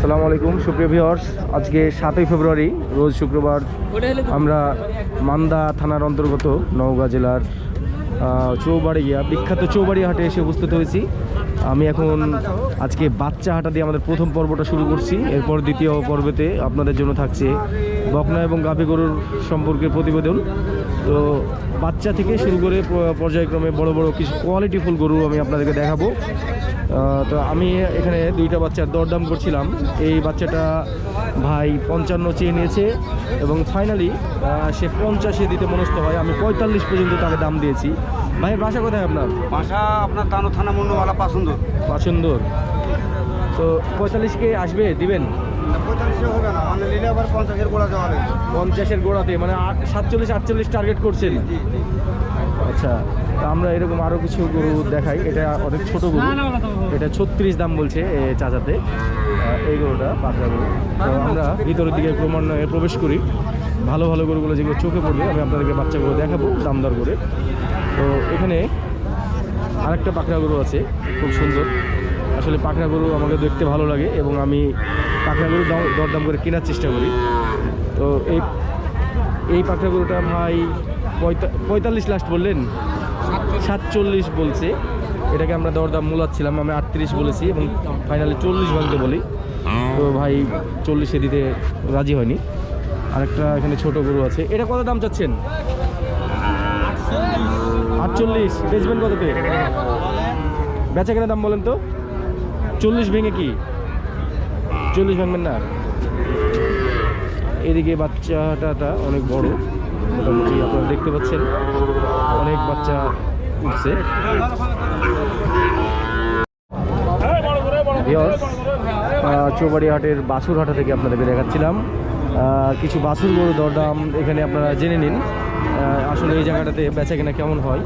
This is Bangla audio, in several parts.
আসসালামু আলাইকুম, সুপ্রিয় ভিওর্স আজকে সাতই ফেব্রুয়ারি, রোজ শুক্রবার আমরা মান্দা থানার অন্তর্গত নওগাঁ জেলার চৌবাড়ি গিয়া বিখ্যাত চৌবাড়ি হাটে এসে উপস্থিত হয়েছি। আমি এখন আজকে বাচ্চা হাটা দিয়ে আমাদের প্রথম পর্বটা শুরু করছি। এরপর দ্বিতীয় পর্বেতে আপনাদের জন্য থাকছে বকনা এবং গাভী গরুর সম্পর্কে প্রতিবেদন। তো বাচ্চা থেকে শুরু করে পর্যায়ক্রমে বড় বড় কিছু কোয়ালিটিফুল গরু আমি আপনাদেরকে দেখাবো। তো আমি এখানে দুইটা বাচ্চার দরদাম করছিলাম। এই বাচ্চাটা ভাই পঞ্চান্ন চেয়ে নিয়েছে এবং ফাইনালি সে পঞ্চাশে দিতে মনস্থ হয়। আমি পঁয়তাল্লিশ পর্যন্ত তাকে দাম দিয়েছি। ভাই, বাসা কোথায় আপনার? বাসা আপনার তানো থানা মন্ডবালা পছন্দ পাচন্দর তো পঁয়তাল্লিশকে আসবে দিবেন? পঁয়তাল্লিশে হবে না মানে পঞ্চাশের গোড়াতে মানে আট- সাতচল্লিশ আটচল্লিশ টার্গেট করছেন? আচ্ছা তা আমরা এরকম আরও কিছু গরু দেখাই। এটা অনেক ছোট গরু। এটা ছত্রিশ দাম বলছে এ চাচাতে। এই গরুটা পাকড়া গরু। তো আমরা ভিতরের দিকে ক্রমান্বয়ে প্রবেশ করি। ভালো ভালো গরুগুলো যেগুলো চোখে পড়বে আমি আপনাদেরকে বাচ্চাগুলো দেখাবো দাম দর করে। তো এখানে আরেকটা পাকড়া গরু আছে, খুব সুন্দর। আসলে পাকড়া গরু আমাকে দেখতে ভালো লাগে এবং আমি পাকড়া গরু দাম- দরদাম করে কেনার চেষ্টা করি। তো এই এই পাকড়া গরুটা ভাই পঁয়তাল্লিশ লাস্ট বললেন? সাতচল্লিশ বলছে। এটাকে আমরা দরদাম মূলাচ্ছিলাম, আমি আটত্রিশ বলেছি এবং ফাইনালি চল্লিশ ভাঙতে বলি। তো ভাই চল্লিশে দিতে রাজি হয়নি। আরেকটা এখানে ছোট গরু আছে। এটা কত দাম চাচ্ছেন? আটচল্লিশ বেচবেন কততে বেচা কেনা দাম বলেন তো। চল্লিশ ভেঙে কি? চল্লিশ ভাঙবেন না। এদিকে বাচ্চাটা অনেক বড় মোটামুটি আপনারা দেখতে পাচ্ছেন অনেক বাচ্চা উঠছে। ভিউয়ার্স, আহ, চৌবাড়ি হাটের বাছুর হাটা থেকে আপনাদেরকে দেখাচ্ছিলাম। কিছু বাছুর গরু দরদাম এখানে আপনারা জেনে নিন। আসলে এই জায়গাটাতে বেচা কেনা কেমন হয়?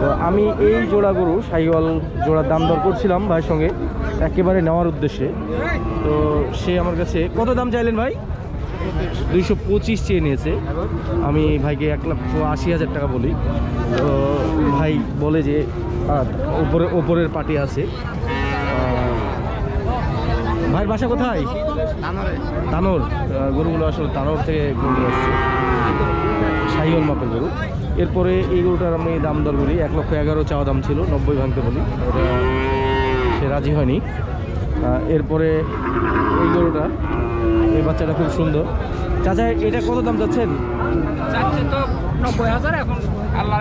তো আমি এই জোড়া গরু সাইওয়াল জোড়ার দাম দর করছিলাম ভাইয়ের সঙ্গে একেবারে নেওয়ার উদ্দেশ্যে। তো সে আমার কাছে কত দাম চাইলেন ভাই? দুইশো পঁচিশ চেয়ে নিয়েছে। আমি ভাইকে এক লাখ আশি হাজার টাকা বলি। তো ভাই বলে যে ওপরে ওপরের পার্টি আছে। ভাইয়ের বাসা কোথায়? তানোর গরুগুলো আসলে তানোর থেকে গরু আসছে সাইওয়াল মাপের গরু। এরপরে এই গরুটার আমি দাম দর বলি এক লক্ষ এগারো চাওয়া দাম ছিল নব্বই ভাঙতে বলি। ওটা সে রাজি হয়নি। এরপরে এই গরুটা এই বাচ্চাটা খুব সুন্দর। চাচা এটা কত দাম চাচ্ছেন আল্লাহ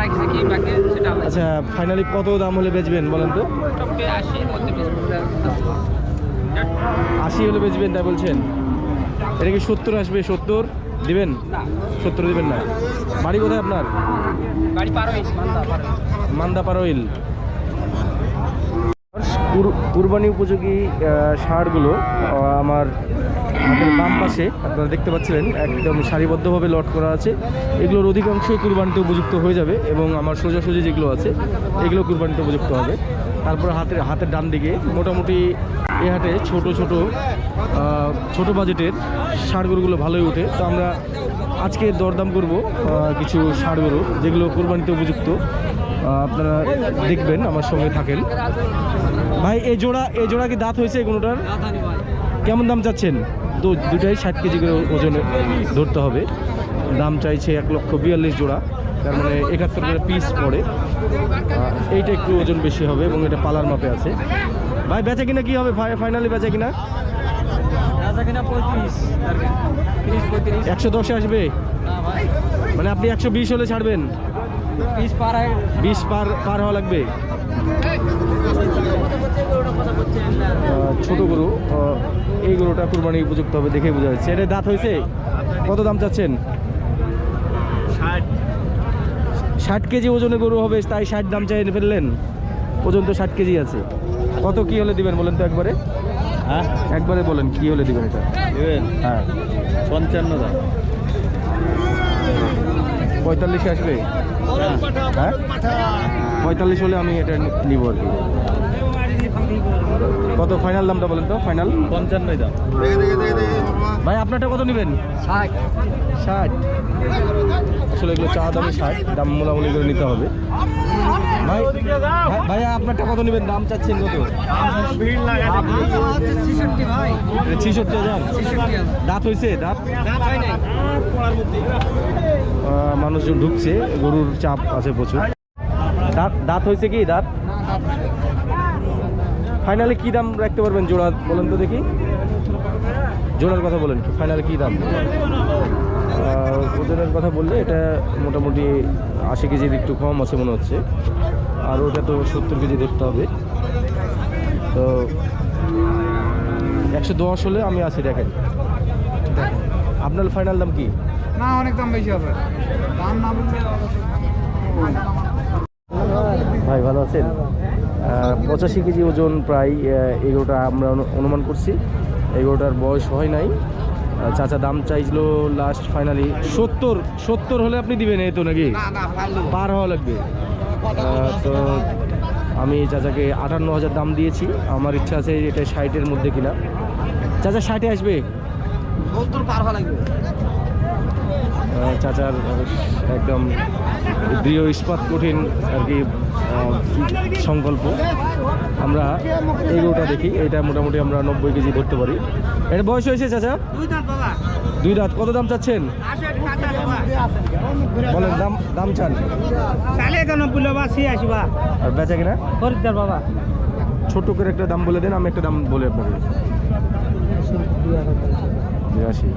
আচ্ছা ফাইনালি কত দাম হলে বেচবেন বলেন তো? আশি হলে বেচবেন তাই বলছেন? এটা কি সত্তর আসবে সত্তর? দিবেন? না সত্তর দিবেন না। বাড়ি কোথায় আপনার? গাড়ি পার হয়েছে মান্দা পার হয়েছে মান্দাপাড়া অয়েল কুর- কুরবানি উপযোগী সারগুলো আমার হাতের বাম পাশে আপনারা দেখতে পাচ্ছিলেন একদম সারিবদ্ধভাবে লট করা আছে। এগুলোর অধিকাংশই কুরবানিতে উপযুক্ত হয়ে যাবে এবং আমার সোজাসুজি যেগুলো আছে এগুলো কুরবানিতে উপযুক্ত হবে। তারপর হাতের হাতের ডান দিকে মোটামুটি এ হাটে ছোট ছোট ছোট বাজেটের গরুগুলো ভালোই ওঠে। তো আমরা আজকে দরদাম করব কিছু গরু যেগুলো কুরবানিতে উপযুক্ত। আপনারা দেখবেন, আমার সঙ্গে থাকেন। ভাই এই জোড়া এই জোড়া কি দাঁত হয়েছে কোনোটার কেমন দাম চাচ্ছেন? দুটাই ষাট কেজি করে ওজনে ধরতে হবে। দাম চাইছে এক লক্ষ বিয়াল্লিশ জোড়া। তার মানে একাত্তর করে পিস পড়ে। এইটা একটু ওজন বেশি হবে এবং এটা পালার মাপে আছে। ভাই বেচা কিনা কি হবে? ফাইনালি বেচা কিনা? পঁয়ত্রিশ একশো দশে আসবে? মানে আপনি একশো বিশ হলে ছাড়বেন। বিশ পার পার হওয়া লাগবে? ছোট গরু এই গরুটা কুরবানি উপযুক্ত হবে দেখে বোঝা যাচ্ছে। এটা দাঁত হয়েছে? কত দাম চাচ্ছেন? ষাট কেজি ওজনে গরু হবে তাই ষাট দাম চাই এনে ফেললেন। ওজন তো ষাট কেজি আছে। কত কি হলে দিবেন বলেন তো একবারে? হ্যাঁ? একবারে বলেন কি হলে দিবেন এটা? দেবেন? হ্যাঁ। পঞ্চান্ন দাম। পঁয়তাল্লিশে আসবে? হ্যাঁ? পঁয়তাল্লিশ হলে আমি এটা নিব আর কি। কত ফাইনাল দামটা বলেন তো ফাইনাল? পঞ্চান্নই দাম। ভাই আপনারটা কত নেবেন? ষাট। ষাট। আসলে এগুলো চা দামে ষাট দাম মোলামুলি করে নিতে হবে। ভাই, ভাই- ভাইয়া আপনারটা কত নেবেন? দাম চাচ্ছেন কত? ছেষট্টি হাজার। দাঁত হয়েছে দাঁত? মানুষজন ঢুকছে, গরুর চাপ আছে প্রচুর। দাঁত দাঁত হয়েছে কি? দাঁত? ফাইনালে কি দাম রাখতে পারবেন জোড়া বলেন তো দেখি। জোড়ার কথা বলেন ফাইনালে কি দাম? ওজনের কথা বললে এটা মোটামুটি আশি কেজির একটু কম আছে মনে হচ্ছে। আর ওটা তো সত্তর কেজি ধরতে হবে। তো একশো দশ হলে আমি আছি দেখেন আপনার ফাইনাল দাম কি? না অনেক দাম বেশি হবে। দাম না ভাই ভালো আছেন? পঁচাশি কেজি ওজন প্রায় আহ, এগুলোটা আমরা অনু- অনুমান করছি। এগুলোটার বয়স হয় নাই। চাচা দাম চাইছিল লাস্ট ফাইনালি সত্তর সত্তর হলে আপনি দিবেন এই তো নাকি? পার হওয়া লাগবে। তো আমি চাচাকে আটান্ন হাজার দাম দিয়েছি। আমার ইচ্ছা আছে এটা ষাটের মধ্যে কিনা। চাচা ষাটে আসবে? চাচার একদম দৃঢ় ইস্পাত কঠিন আর কি সংকল্প। আমরা এই এগুলোটা দেখি এটা মোটামুটি আমরা নব্বই কেজি ধরতে পারি। এটা বয়স হয়েছে চাচা? দুই দাঁত বাবা। দুই রাত কত দাম চাচ্ছেন? বলেন দাম দাম চান। আর বেচা কিনা? খরিদ্দার বাবা। ছোট করে একটা দাম বলে দেন আমি একটা দাম বলে আপনাকে বিরাশি।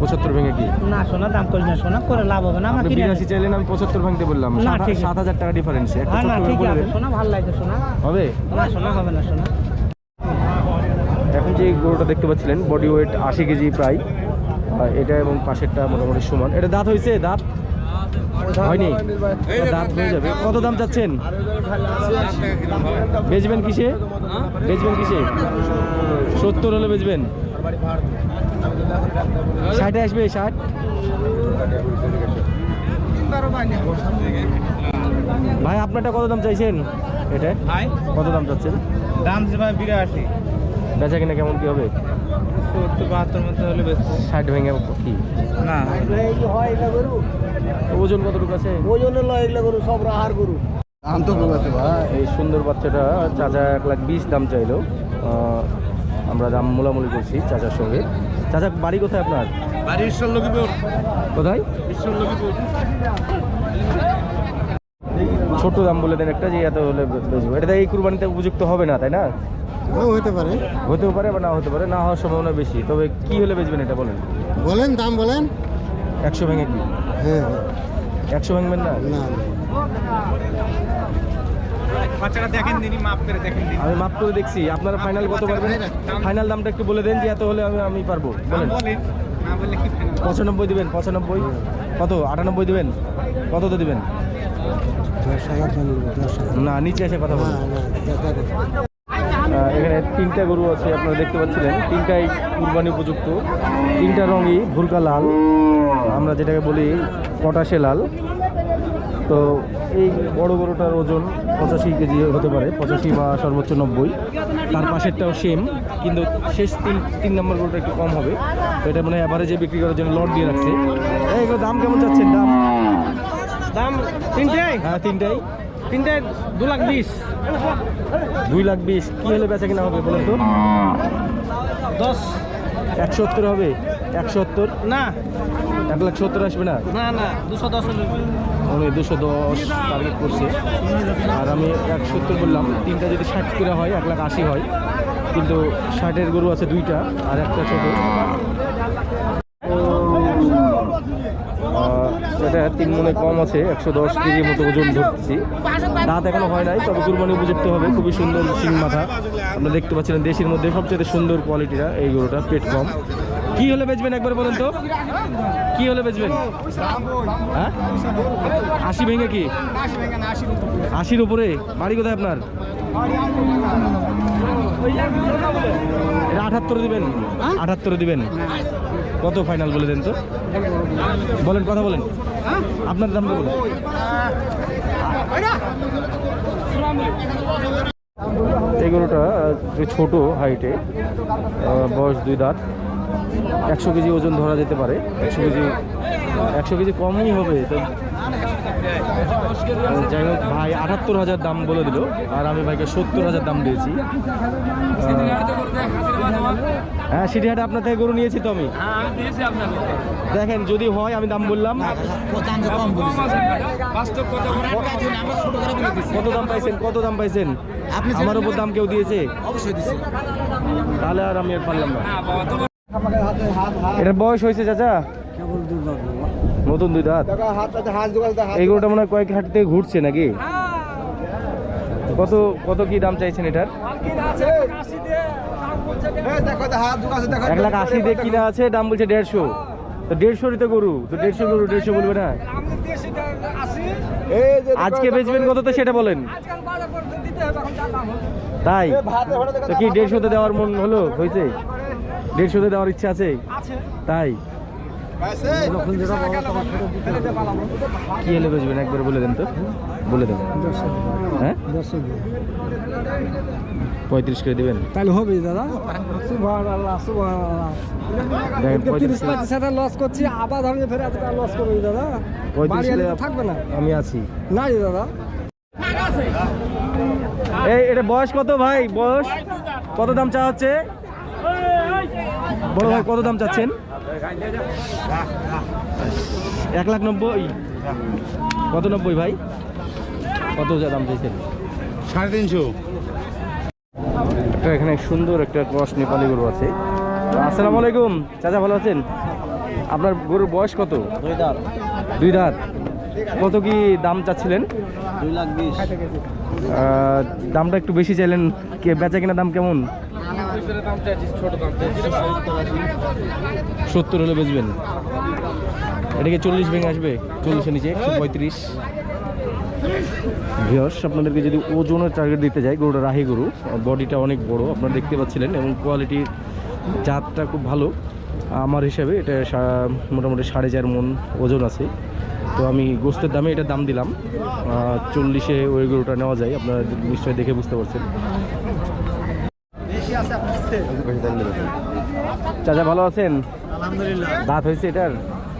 পঁচাত্তর ভেঙে কি? না শোনা দাম করি না শোনা করে লাভ হবে না আমার আপনি বিরাশি চাইলেন আমি পঁচাত্তর ভাঙতে বললাম। না, সাত- হাজার টাকা ডিফারেন্স একটা হ্যাঁ ছোট না করে বলে দেন। শোনা ভালো লাগছে শোনা। হবে? না শোনা হবে না এখন যে গরুটা দেখতে পাচ্ছিলেন বডি ওয়েট আশি কেজি প্রায় এটা এবং পাশেরটা মোটামুটি সমান। এটা দাঁত হয়েছে? দাঁত? হয়নি? দাঁত হয়ে যাবে। কত দাম চাচ্ছেন? বেচবেন কিসে? বেচবেন কিসে? সত্তর হলে বেচবেন। ষাটে আসবে ষাট? ভাই আপনারটা কত দাম চাইছেন? এটা? কত দাম চাচ্ছেন? দাম যে ভাই বিরাশি। বেচা কিনা কেমন কি হবে? সত্তর বাহাত্তর মধ্যে হলে বেশ। ষাট ভেঙে কি? না। ওজন কতটুকু আছে? ওজনে লয় এগুলো গরু সব রাহার গরু দাম তো কমাতে ভাই। এই সুন্দর বাচ্চাটা চাচা এক লাখ বিশ দাম চাইলো। আমরা দাম মোলামুলি করছি চাচার সঙ্গে। চাচা বাড়ি কোথায় আপনার? বাড়ি ঈশ্বর লক্ষ্মীপুর কোথায়? ঈশ্বর লক্ষ্মীপুর ছোট দাম বলে দেন একটা যে এত হলে বেচবো। এটা এই কুরবানিতে উপযুক্ত হবে না তাই না? হতে পারে। হতেও পারে বা না হতে পারে না হওয়ার সম্ভাবনা বেশি। তবে কি হলে বেচবেন এটা বলেন? বলেন দাম বলেন। একশো ভেঙে কি? হ্যাঁ একশো ভাঙবেন না? না দেখেন মাপ করে দেখেন দিন আমি মাপ করে দেখছি। আপনারা ফাইনাল কত পারবেন? ফাইনাল দামটা একটু বলে দেন যে এত হলে আমি আমি পারব। বলেন। পঁচানব্বই দিবেন পঁচানব্বই? কত? আটানব্বই দিবেন? কত তো দিবেন। না নিচে এসে কথা না, বলুন না, দেখা যাক। আহ, এখানে তিনটা গরু আছে আপনারা দেখতে পাচ্ছিলেন। তিনটাই কুরবানি উপযুক্ত। তিনটা রঙই ভুরকা লাল। আমরা যেটাকে বলি পটাশে লাল। তো এই বড় গরুটার ওজন পঁচাশি কেজি হতে পারে পঁচাশি বা সর্বোচ্চ নব্বই। তার পাশেরটাও সেম কিন্তু শেষ তিন তিন নম্বর গরুটা একটু কম হবে। তো এটা মানে অ্যাভারেজে বিক্রি করার জন্য লট দিয়ে রাখছে। এগুলো দাম কেমন চাচ্ছেন? দাম? দাম তিনটাই? হ্যাঁ তিনটাই। তিনটায় দু লাখ বিশ। দুই লাখ বিশ। কী হলে বেচা কিনা হবে বলেন তো? দশ। একশো সত্তর হবে? একশো সত্তর? না। এক লাখ সত্তর আসবে না? না না দুশো দশ আমি দুশো দশ টার্গেট করছি। আর আমি এক সত্তর বললাম তিনটা যদি ষাট করে হয় এক লাখ আশি হয়। কিন্তু ষাটের গরু আছে দুইটা আর একটা ছোট। এটা তিন মনে কম আছে, একশো দশ কেজির মতো ওজন ধরতেছি দাঁত এখনও হয় নাই, তবে কুরবানি উপযুক্ত হবে, খুবই সুন্দর সিং মাথা। আমরা দেখতে পাচ্ছিলেন দেশের মধ্যে সবচেয়ে সুন্দর কোয়ালিটিটা এই গরুটা, পেট কম। কি হলে বেচবেন একবার বলেন তো? কি হলে বেচবেন? হ্যাঁ? আশি ভেঙে কি? আশির উপরে? বাড়ি কোথায় আপনার? এটা আঠাত্তরে দিবেন। আঠাত্তরে দিবেন। কত ফাইনাল বলে দেন তো? বলেন, কথা বলেন। আপনার দাম বলুন। এই গরুটা ছোট হাইটে বয়স দুই দাঁত, একশো কেজি ওজন ধরা যেতে পারে। একশো কেজি একশো কেজি কমই হবে, তো যাই হোক, ভাই আটাত্তর হাজার দাম বলে দিল, আর আমি ভাইকে সত্তর হাজার দাম দিয়েছি। হ্যাঁ সিটিহাটে আপনার থেকে গরু নিয়েছি তো আমি। হ্যাঁ আমি দিয়েছি আপনাকে দেখেন যদি হয় আমি দাম বললাম। কত দাম পাইছেন? কত দাম পাইছেন? আপনি আমার উপর দাম কেউ দিয়েছে? তাহলে আর আমি আর পারলাম না। হ্যাঁ এটার বয়স হয়েছে চাচা? নতুন দুই দাঁত টাকা হাত হাতে হাত জোগাল হাত এই গরুটা মনে হয় কয়েক হাট থেকে ঘুরছে নাকি? কত কত কি দাম চাইছেন এটার? এক লাখ আশি দিয়ে কিনা আছে দাম বলছে দেড়শো। তো দেড়শোরই তো গরু তো দেড়শো গরু দেড়শো বলবে না? আজকে বেচবেন কত তো সেটা বলেন। তাই? তো কি দেড়শোতে দেওয়ার মন হলো? হয়েছে? দেড়শোতে দেওয়ার ইচ্ছা আছে? তাই? পাইছে? কি হলে বেচবেন? একবার বলে দেন তো। বলে দেন। হ্যাঁ? পঁয়ত্রিশ করে দেবেন? তাহলে হবে দাদা। দেখেন লস করছি আবার ধরলে ফের এতটা লস করবি দাদা। পঁয়ত্রিশ থাকবে না। আমি আছি। না রে দাদা। এই এটা বয়স কত ভাই? বয়স? কত দাম চা হচ্ছে? বড় ভাই কত দাম চাচ্ছেন? এক লাখ নব্বই। কত নব্বই ভাই? কত যা দাম চাইছেন? সাড়ে তিনশো। এখানে সুন্দর একটা ক্রস নেপালি গরু আছে। আসসালামু আলাইকুম চাচা ভালো আছেন? আপনার গরুর বয়স কত? দুই দাঁত। দুই দাঁত। কত কি দাম চাচ্ছিলেন? দুই লাখ বিশ। দামটা একটু বেশি চাইলেন কে বেচা কিনা দাম কেমন? সত্তর হলে বেচবেন। এটাকে চল্লিশ ভেঙে আসবে? চল্লিশের নিচে একশো পঁয়ত্রিশ। ভিওর্স আপনাদেরকে যদি ওজনের টার্গেট দিতে যাই গরুটা রাহি গরু বডিটা অনেক বড় আপনারা দেখতে পাচ্ছিলেন এবং কোয়ালিটির জাতটা খুব ভালো। আমার হিসাবে এটা মোটামুটি সাড়ে চার মন ওজন আছে। তো আমি গোস্তের দামে এটা দাম দিলাম। চল্লিশে ওই গরুটা নেওয়া যায় আপনারা নিশ্চয়ই দেখে বুঝতে পারছেন। চাচা ভালো আছেন? আলহামদুলিল্লাহ। দাঁত হয়েছে এটার?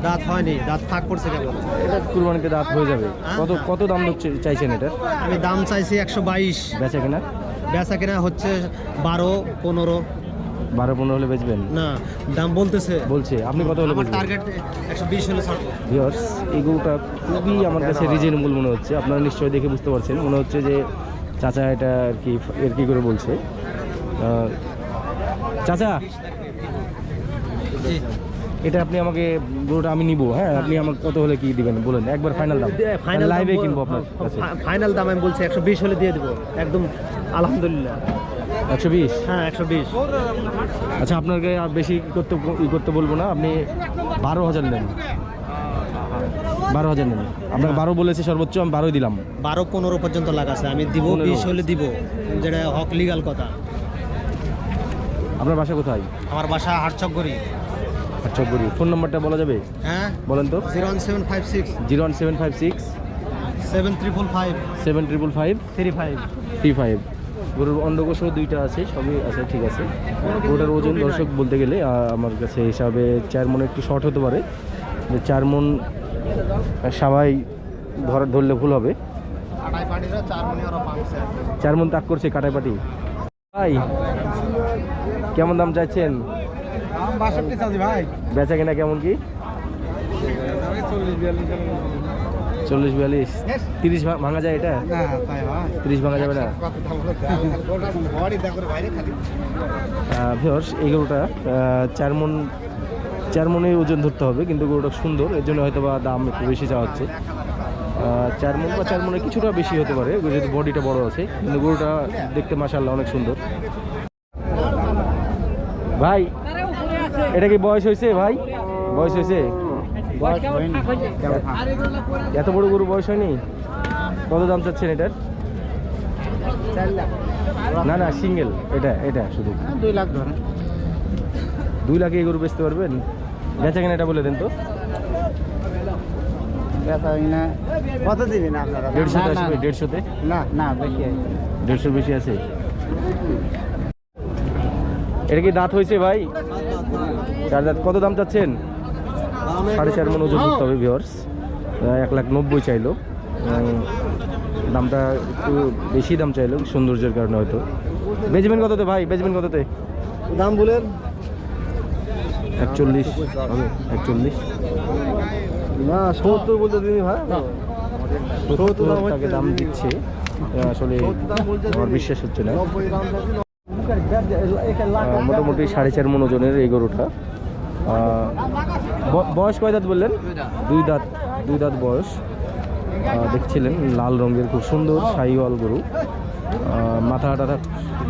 দাঁত হয়নি দাঁত ফাঁক পড়ছে কেবল। এটা কুরবানিতে দাঁত হয়ে যাবে। কত কত দাম হচ্ছে চাইছেন এটার? আমি দাম চাইছি একশো বাইশ। বেচা কিনা? বেচা কিনা হচ্ছে বারো পনেরো। বারো পনেরো হলে বেচবেন? না দাম বলতেছে। বলছে আপনি কত হলে আমার টার্গেট একশো বিশ হলে ছাড়বো। ভিওর্স এই গরুটা খুবই আমার কাছে রিজনেবল মনে হচ্ছে। আপনারা নিশ্চয়ই দেখে বুঝতে পারছেন। মনে হচ্ছে যে চাচা এটা আর কি এর কি করে বলছে? চাচা এটা আপনি আমাকে গরুটা আমি নিব হ্যাঁ? আপনি আমাকে কত হলে কি দিবেন? বলেন একবার ফাইনাল দাম। ফাইনাল লাইভে কিনবো আপনার ফাইনাল দাম আমি বলছি একশো বিশ হলে দিয়ে দেবো। একদম আলহামদুলিল্লাহ। একশো বিশ? হ্যাঁ একশো বিশ। আচ্ছা আপনাকে আর বেশি করতে ই করতে বলব না আপনি বারো হাজার নেন। বারো হাজার নেন। আপনাকে বারো বলেছি সর্বোচ্চ আমি বারোই দিলাম। বারো পনেরো পর্যন্ত লাগাছে আমি দিব। বিশ হলে দিব। যেটা হক লিগাল কথা। আপনার বাসা কোথায়? আমার বাসা হাটচকগড়ি। আচ্ছা বলি ফোন নাম্বারটা বলা যাবে? হ্যাঁ। বলেন তো। Zero one seven five six zero one seven five six seven triple five seven triple five three five three five গরুর অন্ডকোষ দুইটা আছে সবই আছে ঠিক আছে। গরুটার ওজন দর্শক বলতে গেলে আমার কাছে হিসাবে চার মন একটু শর্ট হতে পারে। যে চার মন সবাই ধর ধরলে ভুল হবে। চার মনে তাক করছে কাটাপাটি ভাই কেমন দাম চাইছেন? বেচা কিনা কেমন কি? চল্লিশ বিয়াল্লিশ। তিরিশ ভাঙা যায় এটা? তিরিশ ভাঙা যাবে না? ভিওর্স এই গরুটা চার মন চার ওজন ধরতে হবে কিন্তু গরুটা সুন্দর এর জন্য হয়তো বা দাম একটু বেশি চাওয়া হচ্ছে। চার মন বা চার মনে কিছুটা বেশি হতে পারে যেহেতু বডিটা বড় আছে কিন্তু গরুটা দেখতে মাসাল্লাহ অনেক সুন্দর। ভাই এটা কি বয়স হয়েছে ভাই? বয়স হয়েছে? এত বড় গরু বয়স হয়নি? কত দাম চাচ্ছেন এটার? না না সিঙ্গেল। এটা এটা শুধু। দুই লাখ ধরেন। দুই লাখে এই গরু বেচতে পারবেন? বেচা কিনা এটা বলে দেন তো। কত দিবেন আপনারা? দেড়শোতে আসবে দেড়শোতে? না না বেশি দেড়শোর বেশি আছে? এটা কি দাঁত হয়েছে ভাই? চার দাঁত কত দাম চাচ্ছেন? সাড়ে চার মন ওজন করতে হবে ভিওর্স এক লাখ নব্বই চাইলো। দামটা একটু বেশি দাম চাইলো সৌন্দর্যের কারণে হয়তো। বেচবেন কততে ভাই? বেচবেন কততে? দাম বলেন। একচল্লিশ। হবে একচল্লিশ। না সত্তর বলতে ভাই। দাম দিচ্ছে। আসলে আমার বিশ্বাস হচ্ছে না। মোটামুটি সাড়ে চার মন ওজনের এই গরুটা। বয়স কয় দাঁত বললেন? দুই দাঁত দুই দাঁত বয়স। দেখছিলেন লাল রঙের খুব সুন্দর সাইওয়াল গরু। মাথা টাথা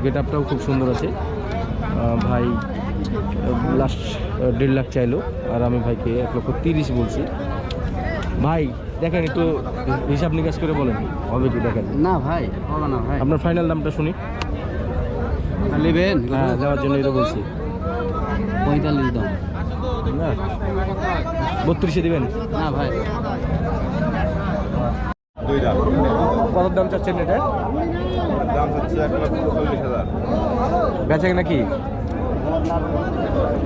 গেট আপটাও খুব সুন্দর আছে। ভাই লাস্ট দেড় লাখ চাইলো আর আমি ভাইকে এক লক্ষ তিরিশ বলছি। ভাই দেখেন একটু হিসাব নিকাশ করে বলেন হবে কি দেখেন? না ভাই হবে না ভাই। আপনার ফাইনাল দামটা শুনি। নেবেন। হ্যাঁ যাওয়ার জন্যই তো বলছি। পঁয়তাল্লিশ দাম। না? বত্রিশে দিবেন? না ভাই। কত দাম চাচ্ছেন এটা? দাম হচ্ছে এক লক্ষ চল্লিশ হাজার। বেচা নাকি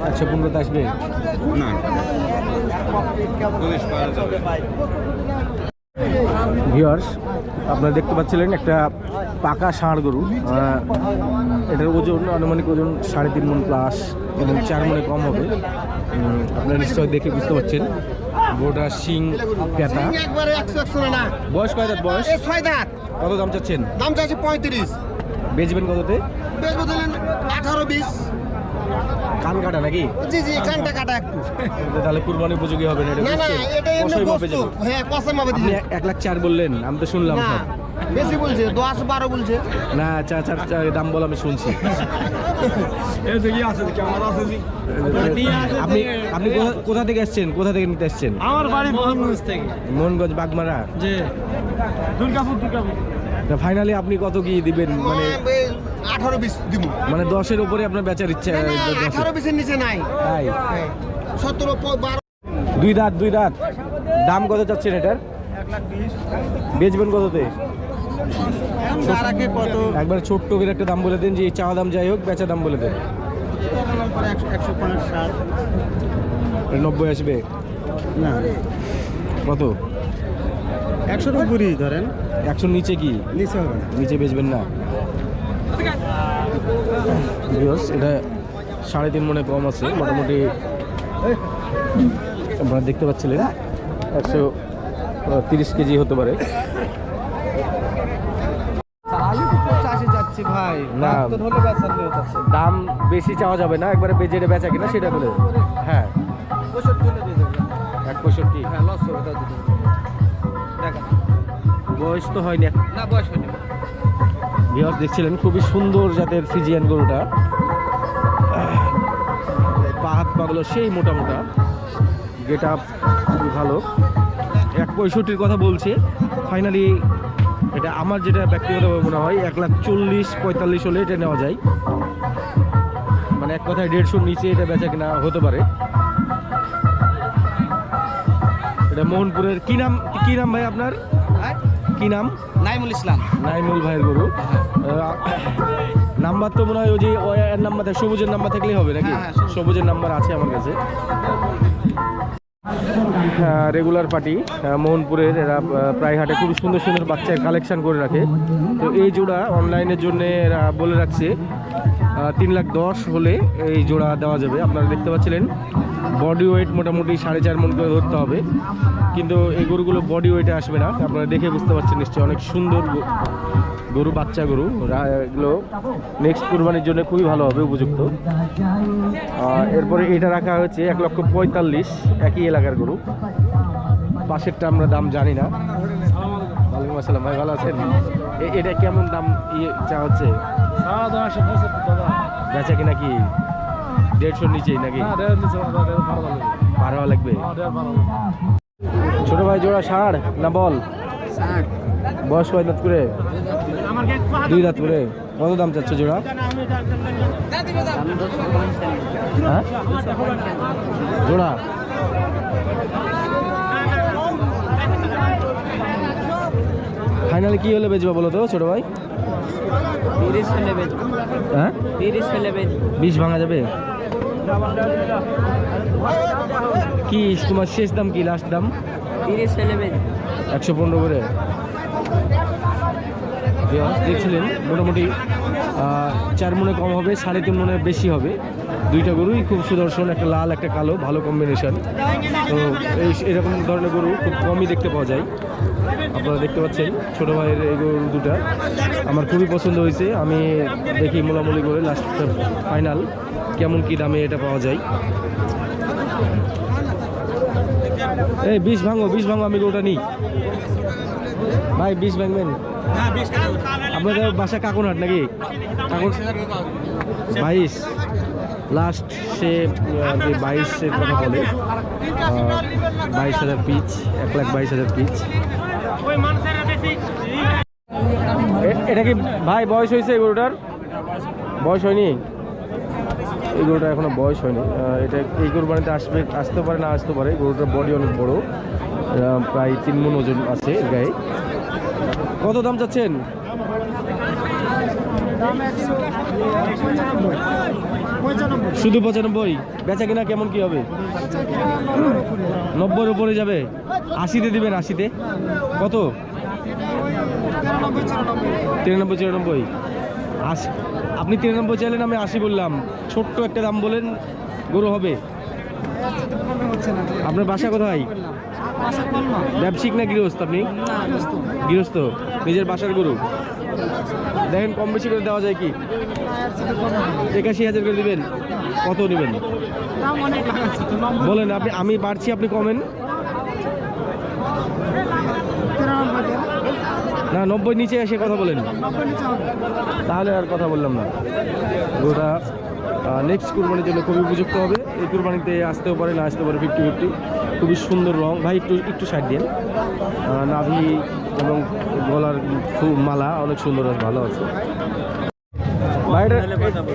আচ্ছা পনেরোতে আসবে। না। ভিওয়ার্স আপনারা দেখতে পাচ্ছিলেন একটা পাকা ষাঁড় গরু। এটার ওজন আনুমানিক ওজন সাড়ে তিন মন প্লাস এবং চার মনে কম হবে। আপনারা নিশ্চয় দেখে বুঝতে পারছেন। গরুটা শিং না বয়স কয় দাঁত বয়স? ছয় দাঁত। কত দাম চাচ্ছেন? দাম চাইছে পঁয়ত্রিশ। বেচবেন কততে? বেচবো দিলেন আঠারো বিশ। কান কাটা নাকি? জি জি কানটা কাটা একটু। তাহলে কুরবানি উপযোগী হবে না এটা না না এটা এমনি গোস্ত হ্যাঁ এক- এক লাখ চার বললেন আমি তো শুনলাম না বেশি বলছে দশ বারো বলছে। না চা চার চার দাম বল আমি শুনছি। আপনি আপনি কোথা- কোথা থেকে আসছেন? কোথা থেকে নিতে আসছেন? আমার বাড়ি মোহনগঞ্জ থেকে। মোহনগঞ্জ বাগমারা? দুর্গাপুর দুর্গাপুর। ফাইনালি আপনি কত কি দিবেন? মানে আঠারো বিশ দিব। মানে দশের উপরে আপনার বেচার ইচ্ছা। আঠারো বিশের নিচে নাই। তাই সতেরো প- বারো। দুই দাঁত দুই দাঁত। দাম কত চাচ্ছেন এটার? বেচবেন কততে? একবার ছোট্ট করে একটা দাম বলে দিন যে চাওয়া দাম যাই হোক বেচা দাম বলে দেন। একশো নব্বই আসবে? না। কত? একশো নব্বই ধরেন। একশোর নিচে কি? নিচে হবে নিচে বেচবেন না। এটা সাড়ে তিন মনে কম আছে মোটামুটি আপনারা দেখতে পাচ্ছিলেন একশো তিরিশ কেজি হতে পারে। না। দাম বেশি চাওয়া যাবে না একবারে বেজেটে বেচা কিনা সেটা বলে হ্যাঁ। পঁয়ষট্টি এক হ্যাঁ লস হবে বয়স তো হয়নি। না বয়স হয়নি। ভিওয়ার্স দেখছিলেন, খুবই সুন্দর জাতের ফিজিয়ান গরুটা। হাত পাগুলো সেই মোটা মোটা। গেট আপ, খুবই ভালো। এক পঁয়ষট্টির কথা বলছে ফাইনালি এটা আমার যেটা ব্যক্তিগতভাবে মনে হয়, এক লাখ চল্লিশ, পঁয়তাল্লিশ হলে এটা নেওয়া যায়। মানে এক কথায় দেড়শোর নিচে এটা বেচা কিনা হতে পারে। এটা মোহনপুরের, কি নাম কি নাম ভাই আপনার? কি নাম? নাইমুল ইসলাম। নাইমুল ভাইয়ের গরু। নাম্বার তো মনে হয় ওই যে এর নাম্বার সবুজের নাম্বার থাকলেই হবে নাকি? হ্যাঁ, হ্যাঁ, সবুজের নাম্বার আছে আমার কাছে। রেগুলার পার্টি মোহনপুরের এরা প্রায় হাটে খুব সুন্দর সুন্দর বাচ্চার কালেকশন করে রাখে। তো এই জোড়া অনলাইনের জন্য এরা বলে রাখছে তিন লাখ দশ হলে এই জোড়া দেওয়া যাবে। আপনারা দেখতে পাচ্ছিলেন বডি ওয়েট মোটামুটি সাড়ে চার মন করে ধরতে হবে। কিন্তু এই গরুগুলো বডি ওয়েটে আসবে না। আপনারা দেখে বুঝতে পারছেন নিশ্চয়ই, অনেক সুন্দর গরু, বাচ্চা গরু। এগুলো নেক্সট কুরবানির জন্য খুবই ভালো হবে, উপযুক্ত। এরপরে এটা রাখা হয়েছে এক লক্ষ পঁয়তাল্লিশ, একই এলাকার গরু। পাশেরটা আমরা দাম জানি না। আসসালাম ভাই, ভালো আছেন? এটা কেমন দাম ইয়ে চা হচ্ছে? বেচা কিনা কি? দেড়শোর নিচেই নাকি? পার লাগবে? ছোট ভাই, জোড়া ষাড় না বল? বয়স কয় দাঁত করে? দুই দাঁত করে। কত দাম চাচ্ছে জোড়া? হ্যাঁ? জোড়া? ফাইনালি কি হলে বেচবা বলো তো ছোট ভাই? তিরিশ হ্যাঁ? তিরিশ বিষ ভাঙা যাবে? কি তোমার শেষ দাম কি লাস্ট দাম? তিরিশ একশো পনেরো করে। দেখছিলেন মোটামুটি চার মনে কম হবে সাড়ে তিন মনে বেশি হবে। দুইটা গরুই খুব সুদর্শন, একটা লাল, একটা কালো, ভালো কম্বিনেশন তো এই এরকম ধরনের গরু খুব কমই দেখতে পাওয়া যায়। আপনারা দেখতে পাচ্ছেন, ছোট ভাইয়ের এই গরু দুটা। আমার খুবই পছন্দ হয়েছে, আমি দেখি মোলামুলি করে লাস্ট ফাইনাল কেমন কি দামে এটা পাওয়া যায়। এই, বিষ ভাঙো বিষ ভাঙো, আমি গরুটা নিই। ভাই, বিষ ভাঙবেন? আপনাদের বাসা কাকুনহাট নাকি? কাকুন বাইশ। লাস্ট সে যে বাইশের কথা বলে বাইশ হাজার পিচ, এক লাখ বাইশ হাজার পিচ। এটা কি ভাই বয়স হয়েছে এই গরুটার? বয়স হয়নি? এই গরুটা এখনও বয়স হয়নি। এটা এই গরু কোরবানিতে আসবে, আসতে পারে, না আসতে পারে গরুটার বডি অনেক বড়। প্রায় তিন মন ওজন আছে গায়ে। কত দাম চাচ্ছেন? শুধু পঁচানব্বই? বেচা কিনা কেমন কি হবে? নব্বইয়ের উপরে যাবে? আশিতে দিবেন আশিতে? কত? তিরানব্বই চুরানব্বই। আশি আপনি তিরানব্বই চাইলেন আমি আশি বললাম। ছোট্ট একটা দাম বলেন গরু হবে। আপনার বাসা কোথায়? ব্যবসায়িক না গৃহস্থ আপনি? গৃহস্থ। নিজের বাসার গরু? দেখেন কম বেশি করে দেওয়া যায় কি? একাশি হাজার করে দিবেন। কত নেবেন বলেন আপনি আমি বাড়ছি আপনি কমেন। না নব্বই নিচে এসে কথা বলেন। তাহলে আর কথা বললাম না। গরুটা নেক্সট কুরবানির জন্য খুবই উপযুক্ত হবে। এই কুরবানিতে আসতেও পারে না আসতে পারে ফিফটি ফিফটি খুবই সুন্দর রং। ভাই একটু একটু সাইড দিন আহ, নাভি এবং গলার খুব মালা অনেক সুন্দর আছে ভালো আছে।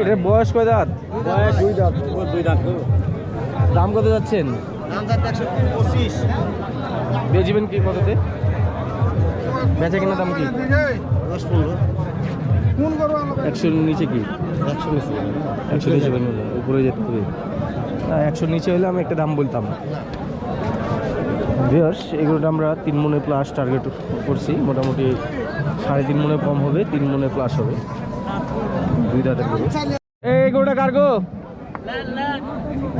এটা বয়স কয় দাঁত? দুই দাঁত। দুই দাঁত দাম কত যাচ্ছেন? বেচবেন কি কততে? বেচা কেনার দাম কি? দশ পনেরো। কোন একশোর নিচে কি? একশো বেশি একশো নিচে উপরে যেতে হবে। না একশো নিচে হলে আমি একটা দাম বলতাম। ভিউয়ার্স এগুলোটা আমরা তিন মনে প্লাস টার্গেট করছি। মোটামুটি সাড়ে তিন মনে কম হবে তিন মনে প্লাস হবে। দুই দাঁতের গরু। এই গরুটা কার্গো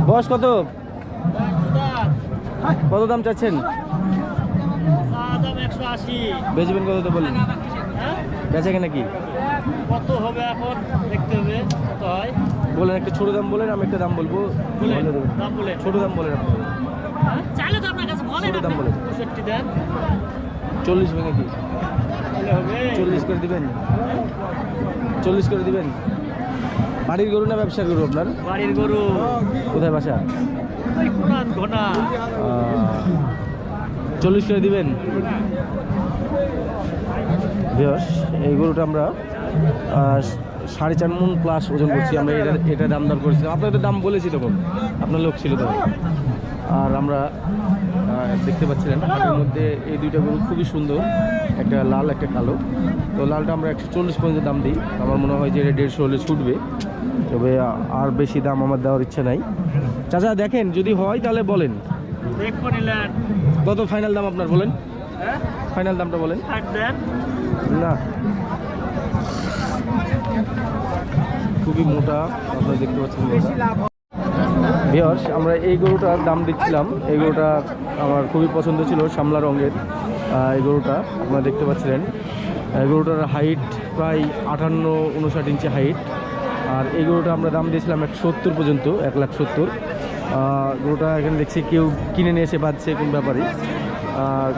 বয়স কত? কত দাম চাচ্ছেন? বেচবেন কত তো বলেন। বেচা কেনা কি? কত হবে এখন? দেখতে হবে কত হয়? বলেন একটা ছোট দাম বলেন আমি একটা দাম বলব। বলে দেবেন। দাম বলে ছোট দাম বলেন আপনি। চাইলে তো আপনার কাছে বলেন ছোট দাম বলেন। দেন। চল্লিশ ভেঙে কি চল্লিশ করে দিবেন? চল্লিশ করে দিবেন? বাড়ির গরু না ব্যবসার গরু আপনার? বাড়ির গরু। কোথায় বাসা? ওই চল্লিশ করে দিবেন? ভিওস এই গরুটা আমরা সাড়ে চার মন প্লাস ওজন করছি। আমরা এটা এটা দাম দর করেছিলাম আপনাদের দাম বলেছি তখন। আপনার লোক ছিল তখন। আর আমরা দেখতে পাচ্ছিলেন হাটের মধ্যে এই দুইটা গরু খুবই সুন্দর। একটা লাল একটা কালো। তো লালটা আমরা একশো চল্লিশ পর্যন্ত দাম দিই। আমার মনে হয় যে এটা দেড়শো হলে ছুটবে। তবে আর বেশি দাম আমার দেওয়ার ইচ্ছে নাই। চাচা দেখেন যদি হয় তাহলে বলেন। কত ফাইনাল দাম আপনার বলেন? ফাইনাল দামটা বলেন। না। খুবই মোটা আপনারা দেখতে পাচ্ছেন ভিওর্স আমরা এই গরুটার দাম দিচ্ছিলাম। এই গরুটা আমার খুবই পছন্দ ছিল শামলা রঙের। এই গরুটা আপনারা দেখতে পাচ্ছিলেন। এই গরুটার হাইট প্রায় আটান্ন উনষাট ইঞ্চি হাইট আর এই গরুটা আমরা দাম দিয়েছিলাম এক সত্তর পর্যন্ত এক লাখ সত্তর। গরুটা এখানে দেখছি কেউ কিনে নিয়ে এসে বাঁধছে কোন ব্যাপারে আর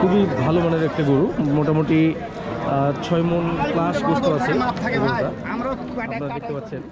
খুবই ভালো মানের একটা গরু। মোটামুটি ছয় মন প্লাস গোস্ত আছে। আপনারা দেখতে পাচ্ছেন।